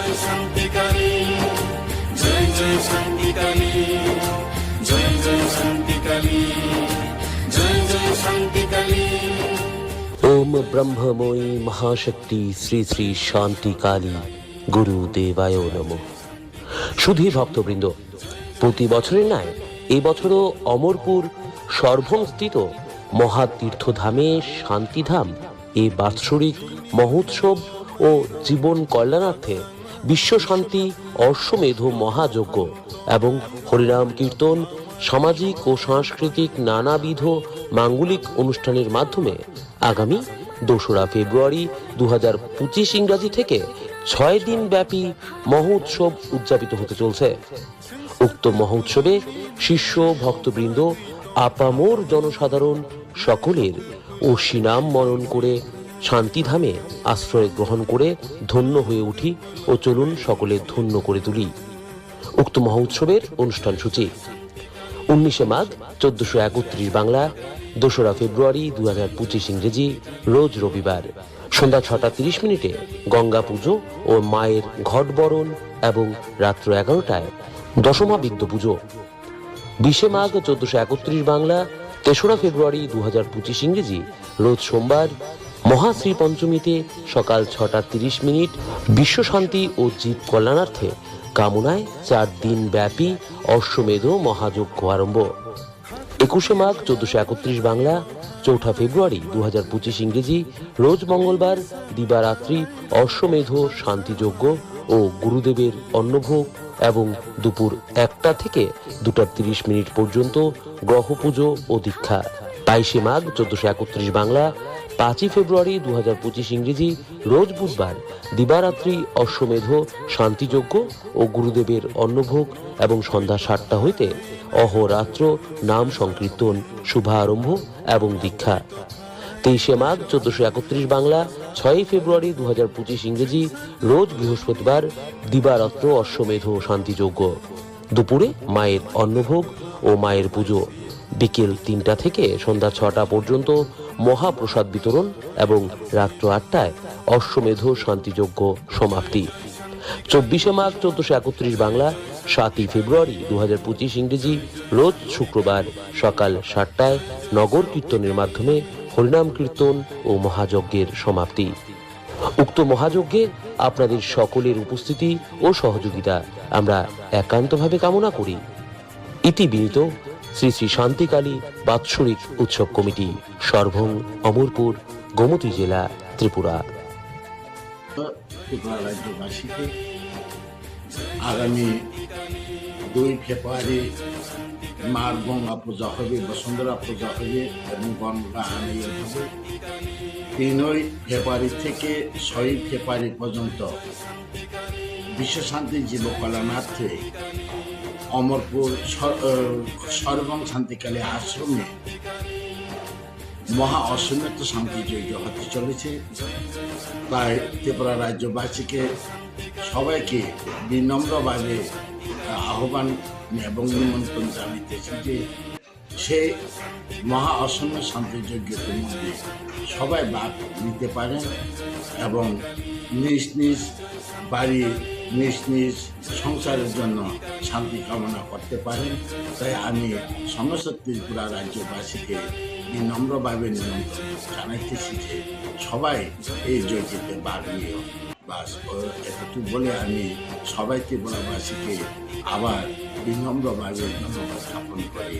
জয় শান্তিকালী, জয় জয় শান্তিকালী, জয় জয় শান্তিকালী শান্তিকালী। ওম ব্রহ্মময়ী মহাশক্তি শ্রী শ্রী শান্তি কালী গুরু দেবায় নম। সুধী ভক্তবৃন্দ, প্রতি বছরের ন্যায় এবছরও অমরপুর সর্বস্থিত মহাতীর্থধামে শান্তিধাম এই বাৎসরিক মহোৎসব ও জীবন কল্যাণার্থে বিশ্ব শান্তি অশ্বমেধ মহাযজ্ঞ এবং হরিনাম কীর্তন, সামাজিক ও সাংস্কৃতিক নানাবিধ মাঙ্গলিক অনুষ্ঠানের মাধ্যমে আগামী দোসরা ফেব্রুয়ারি দু হাজার পঁচিশ ইংরাজি থেকে ছয় দিন ব্যাপী মহোৎসব উদযাপিত হতে চলছে। উক্ত মহোৎসবে শিষ্য, ভক্তবৃন্দ, আপামোর জনসাধারণ সকলের অশ্বিনাম মরণ করে শান্তিধামে আশ্রয় গ্রহণ করে ধন্য হয়ে উঠি ও চলুন সকলে ধন্য করে তুলি। উক্ত মহোৎসবের অনুষ্ঠান সূচি। উনিশে মাঘ চোদ্দশো একত্রিশ বাংলা, দোসরা ফেব্রুয়ারি দু হাজার পঁচিশ ইংরেজি, রোজ রবিবার, সন্ধ্যা ছটা তিরিশ মিনিটে গঙ্গা পুজো ও মায়ের ঘটবরণ এবং রাত্র এগারোটায় দশমা বিদ্য পুজো। বিশে মাঘ চোদ্দশো একত্রিশ বাংলা, তেসরা ফেব্রুয়ারি দু হাজার পঁচিশ ইংরেজি, রোজ সোমবার মহাশ্রী পঞ্চমীতে সকাল ছটা তিরিশ মিনিট বিশ্ব শান্তি ও জীব কল্যাণার্থে কামনায় চার দিন ব্যাপী অশ্বমেধ মহাযজ্ঞ আরম্ভ। একুশে মাঘ চোদ্দশো একত্রিশ বাংলা, চৌঠা ফেব্রুয়ারি দু হাজার পঁচিশ ইংরেজি, রোজ মঙ্গলবার দিবারাত্রি অশ্বমেধ শান্তিযজ্ঞ ও গুরুদেবের অন্নভোগ এবং দুপুর একটা থেকে দুটা তিরিশ মিনিট পর্যন্ত গ্রহ পুজো ও দীক্ষা। বাইশে মাঘ চোদ্দশো একত্রিশ বাংলা পাঁচই ফেব্রুয়ারি দু হাজার পঁচিশ ইংরেজি, রোজ বুধবার দিবারাত্রি অশ্বমেধ, শান্তিযজ্ঞ ও গুরুদেবের অন্নভোগ এবং সন্ধ্যা সাতটা হইতে অহরাত্র নাম সংকীর্তন, শুভারম্ভ এবং দীক্ষা। তেইশে মাঘ চোদ্দশো একত্রিশ বাংলা, ছয়ই ফেব্রুয়ারি দু হাজার পঁচিশ ইংরেজি, রোজ বৃহস্পতিবার দিবারাত্র অশ্বমেধ শান্তিযজ্ঞ। দুপুরে মায়ের অন্নভোগ ও মায়ের পুজো। বিকেল তিনটা থেকে সন্ধ্যা ছটা পর্যন্ত মহাপ্রসাদ বিতরণ এবং রাত্র আটটায় অশ্বমেধ শান্তিযজ্ঞ সমাপ্তি। চব্বিশে মার্চ চোদ্দশো একত্রিশ বাংলা, সাতই ফেব্রুয়ারি দু হাজার পঁচিশ ইংরেজি, রোজ শুক্রবার সকাল সাতটায় নগর কীর্তনের মাধ্যমে হরিনাম কীর্তন ও মহাযজ্ঞের সমাপ্তি। উক্ত মহাযজ্ঞে আপনাদের সকলের উপস্থিতি ও সহযোগিতা আমরা একান্তভাবে কামনা করি। ইতি বিনীত শ্রী শ্রী শান্তিকালী বাৎসরিক উৎসব কমিটি, সর্বং অমরপুর, গোমতী জেলা, ত্রিপুরা। আগামী দুই ফেব্রুয়ারি মার গঙ্গা পূজা হবে, বসুন্ধরা পূজা হবে এবং গঙ্গা আনন্দ হবে। তিনই ফেব্রুয়ারি থেকে ছয়ই ফেব্রুয়ারি পর্যন্ত বিশ্ব শান্তি জীব কল্যাণার্থে অমরপুর সর- সর্বং শান্তিকালী আশ্রমে মহা অসীমিত শান্তিযজ্ঞ হতে চলেছে। তাই ত্রিপুরা রাজ্যবাসীকে সবাইকে বিনম্রভাবে আহ্বান এবং নিমন্ত্রণ জানাইতেছি যে সে মহা অসম্য শান্তিযজ্ঞের মধ্যে সবাই বাদ নিতে পারেন এবং নিজ নিজ বাড়ি নিজ নিজ সংসারের জন্য শান্তি কামনা করতে পারেন। তাই আমি সমস্ত ত্রিপুরা রাজ্যবাসীকে বিনম্রভাবে নিমন্ত্রণ জানাইতেছি যে সবাই এই যজ্ঞতে ভাগ নিয়ে বাস এতটুকু বলে আমি সবাই ত্রিপুরাবাসীকে আবার বিনম্রভাবে ধন্যবাদ জ্ঞাপন করি।